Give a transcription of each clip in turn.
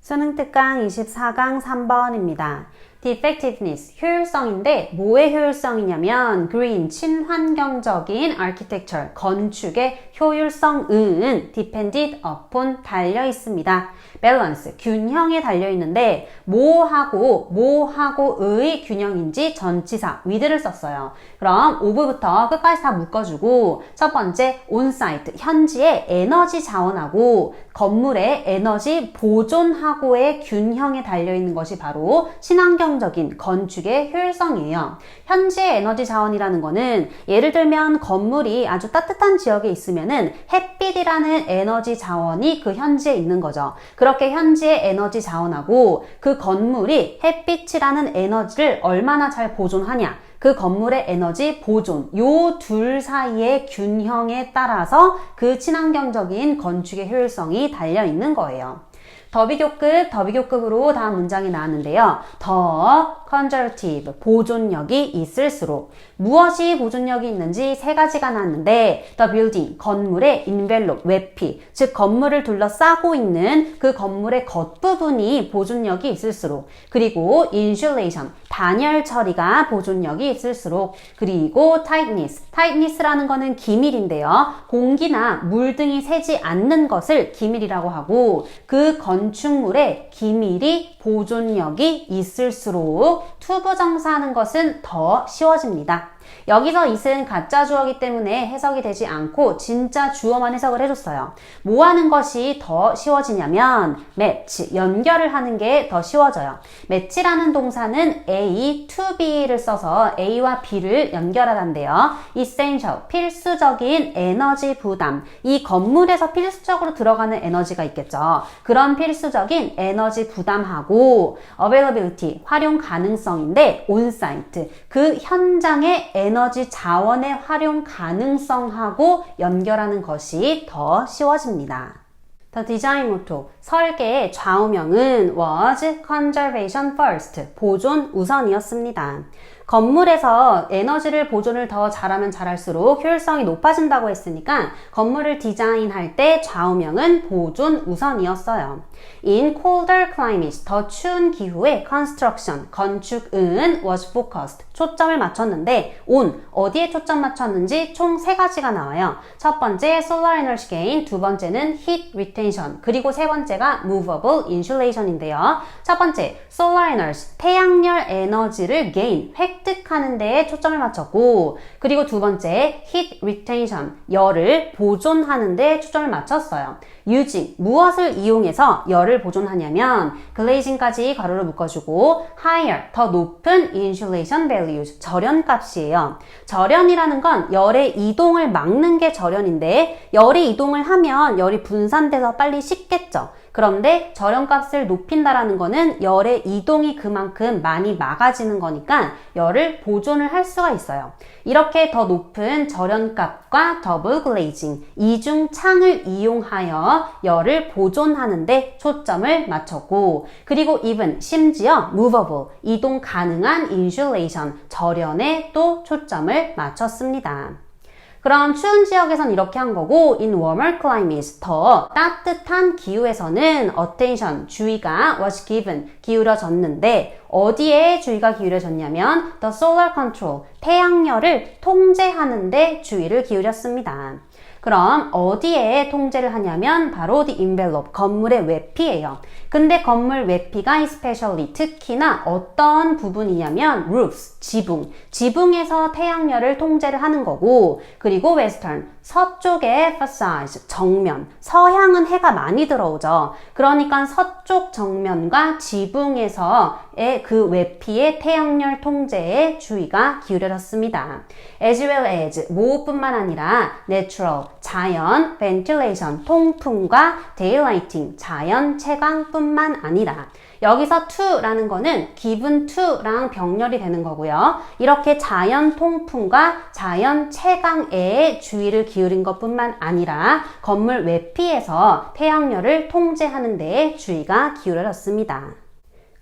수능 특강 24강 3번입니다. Defectiveness, 효율성인데 뭐의 효율성이냐면 green, 친환경적인 architecture, 건축의 효율성은 depended upon 달려 있습니다. balance, 균형에 달려 있는데 뭐하고 뭐하고의 균형인지 전치사 with를 썼어요. 그럼 of부터 끝까지 다 묶어주고 첫 번째 on-site, 현지의 에너지 자원하고 건물의 에너지 보존하고의 균형에 달려 있는 것이 바로 친환경 적인 건축의 효율성이에요. 현지의 에너지 자원이라는 거는 예를 들면 건물이 아주 따뜻한 지역에 있으면은 햇빛이라는 에너지 자원이 그 현지에 있는 거죠. 그렇게 현지의 에너지 자원하고 그 건물이 햇빛이라는 에너지를 얼마나 잘 보존하냐. 그 건물의 에너지 보존, 요 둘 사이의 균형에 따라서 그 친환경적인 건축의 효율성이 달려 있는 거예요. 더 비교급, 더 비교급으로 다음 문장이 나왔는데요. 더 conservative, 보존력이 있을수록 무엇이 보존력이 있는지 세 가지가 나왔는데 the 건물의 envelope, 외피, 즉 건물을 둘러싸고 있는 그 건물의 겉부분이 보존력이 있을수록 그리고 insulation, 단열 처리가 보존력이 있을수록 그리고 tightness, tightness라는 거는 기밀인데요. 공기나 물 등이 새지 않는 것을 기밀이라고 하고 그 건 축물의 기밀이 보존력이 있을수록 투부 정사하는 것은 더 쉬워집니다. 여기서 it은 가짜 주어기 때문에 해석이 되지 않고 진짜 주어만 해석을 해줬어요. 뭐 하는 것이 더 쉬워지냐면 match, 연결을 하는 게 더 쉬워져요. match라는 동사는 A to B를 써서 A와 B를 연결하란데요. essential, 필수적인 에너지 부담. 이 건물에서 필수적으로 들어가는 에너지가 있겠죠. 그런 필 수적인 에너지 부담하고 availability, 활용 가능성인데 on-site, 그 현장의 에너지 자원의 활용 가능성하고 연결하는 것이 더 쉬워집니다. The design motto, 설계의 좌우명은 was conservation first, 보존 우선이었습니다. 건물에서 에너지를 보존을 더 잘하면 잘할수록 효율성이 높아진다고 했으니까 건물을 디자인할 때 좌우명은 보존 우선이었어요. In colder climates, 더 추운 기후에 construction, 건축은 was focused, 초점을 맞췄는데 on, 어디에 초점 맞췄는지 총 세 가지가 나와요. 첫 번째 solar energy gain, 두 번째는 heat retention, 그리고 세 번째가 movable insulation인데요. 첫 번째 solar energy, 태양열 에너지를 gain, 획 득하는 데에 초점을 맞췄고 그리고 두 번째 heat retention, 열을 보존하는 데 초점을 맞췄어요. using, 무엇을 이용해서 열을 보존하냐면 glazing까지 가로를 묶어주고 higher, 더 높은 insulation values, 절연값이에요. 절연이라는 건 열의 이동을 막는 게 절연인데 열이 이동을 하면 열이 분산돼서 빨리 식겠죠. 그런데 절연값을 높인다라는 거는 열의 이동이 그만큼 많이 막아지는 거니까 열을 보존을 할 수가 있어요. 이렇게 더 높은 절연값과 더블 글레이징, 이중 창을 이용하여 열을 보존하는데 초점을 맞췄고 그리고 even 심지어 movable, 이동 가능한 insulation, 절연에 또 초점을 맞췄습니다. 그럼 추운 지역에선 이렇게 한 거고 in warmer climates 더 따뜻한 기후에서는 attention 주의가 was given 기울여졌는데 어디에 주의가 기울여졌냐면 the solar control 태양열을 통제하는데 주의를 기울였습니다. 그럼 어디에 통제를 하냐면 바로 the envelope, 건물의 외피예요. 근데 건물 외피가 especially, 특히나 어떤 부분이냐면 roofs, 지붕. 지붕에서 태양열을 통제를 하는 거고 그리고 western, 서쪽의 facade, 정면. 서향은 해가 많이 들어오죠. 그러니까 서쪽 정면과 지붕에서의 그 외피의 태양열 통제에 주의가 기울여졌습니다. as well as, 모뿐만 아니라 natural, 자연, ventilation, 통풍과 daylighting, 자연 채광뿐만 아니라 여기서 to라는 거는 기분 to랑 병렬이 되는 거고요. 이렇게 자연 통풍과 자연 채광에 주의를 기울인 것뿐만 아니라 건물 외피에서 태양열을 통제하는 데에 주의가 기울어졌습니다.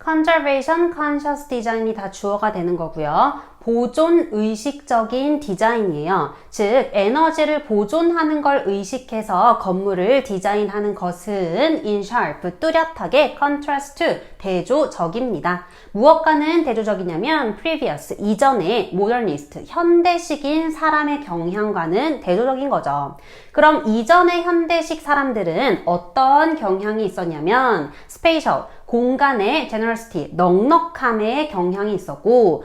conservation, conscious design이 다 주어가 되는 거고요. 보존 의식적인 디자인이에요. 즉, 에너지를 보존하는 걸 의식해서 건물을 디자인하는 것은 sharp, 뚜렷하게 to, 대조적입니다. 무엇과는 대조적이냐면 previous, 이전의 modernist, 현대식인 사람의 경향과는 대조적인 거죠. 그럼 이전의 현대식 사람들은 어떤 경향이 있었냐면 spatial, 공간의 generosity, 넉넉함의 경향이 있었고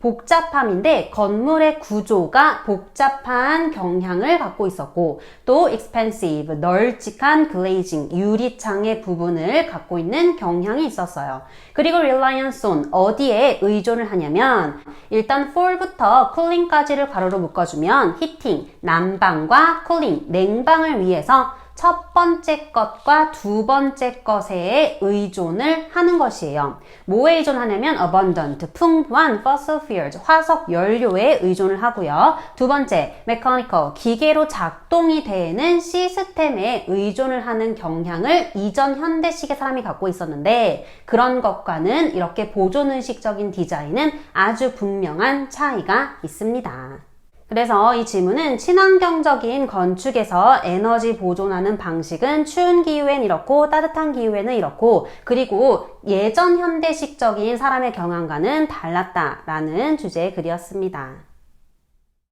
복잡함인데 건물의 구조가 복잡한 경향을 갖고 있었고 또 expensive, 널찍한 glazing, 유리창의 부분을 갖고 있는 경향이 있었어요. 그리고 reliance on, 어디에 의존을 하냐면 일단 for부터 cooling까지를 가로로 묶어주면 heating, 난방과 cooling, 냉방을 위해서 첫 번째 것과 두 번째 것에 의존을 하는 것이에요. 뭐에 의존하냐면 abundant, 풍부한 fossil fuels, 화석 연료에 의존을 하고요. 두 번째, mechanical, 기계로 작동이 되는 시스템에 의존을 하는 경향을 이전 현대식의 사람이 갖고 있었는데 그런 것과는 이렇게 보존의식적인 디자인은 아주 분명한 차이가 있습니다. 그래서 이 지문은 친환경적인 건축에서 에너지 보존하는 방식은 추운 기후엔 이렇고 따뜻한 기후에는 이렇고 그리고 예전 현대식적인 사람의 경향과는 달랐다라는 주제의 글이었습니다.